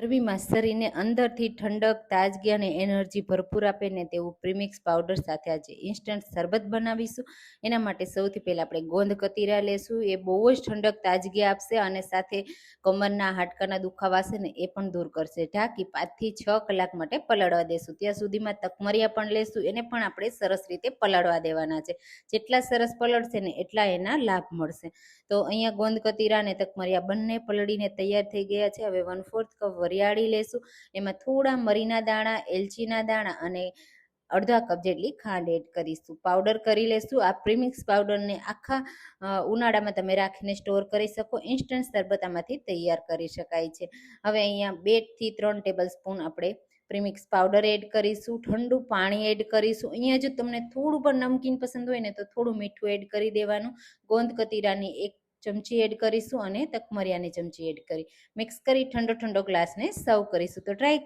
ગરમીમાં શરીરને અંદરથી ઠંડક, તાજગી અને એનર્જી ભરપૂર આપે ને તેવું પ્રીમિક્સ પાવડર સાથે આજે ઇન્સ્ટન્ટ શરબત બનાવીશું. એના માટે સૌથી પહેલાં આપણે ગોંદ કતીરા લેશું. એ બહુ જ ઠંડક, તાજગી આપશે અને સાથે કમરના હાડકાના દુખાવા છે ને એ પણ દૂર કરશે. ઢાંકી પાંચથી છ કલાક માટે પલાળવા દેશું. ત્યાં સુધીમાં તકમરિયા પણ લેશું. એને પણ આપણે સરસ રીતે પલાળવા દેવાના છે. જેટલા સરસ પલળશે ને એટલા એના લાભ મળશે. તો અહીંયા ગોંદ કતીરા અને તકમરિયા બંને પલળીને તૈયાર થઈ ગયા છે. હવે વન ફોર્થ કપ વરિયાળી લેશું. એમાં થોડા મરીના દાણા, એલચીના દાણા અને અડધા કપ જેટલી ખાંડ એડ કરીશું. પાવડર કરી લેશું. આ પ્રીમિક્સ પાવડરને આખા ઉનાળામાં તમે રાખીને સ્ટોર કરી શકો. ઇન્સ્ટન્ટ શરબત આમાંથી તૈયાર કરી શકાય છે. હવે અહીંયા બેથી ત્રણ ટેબલ સ્પૂન આપણે પ્રીમિક્સ પાવડર એડ કરીશું. ઠંડુ પાણી એડ કરીશું. અહીંયા જો તમને થોડું પણ નમકીન પસંદ હોય ને તો થોડું મીઠું એડ કરી દેવાનું. ગોંદ કતીરાની એક ચમચી એડ કરીશું અને તકમરિયાની ચમચી એડ કરી. મિક્સ કરી ઠંડો ઠંડો ગ્લાસને સર્વ કરીશું. તો ટ્રાય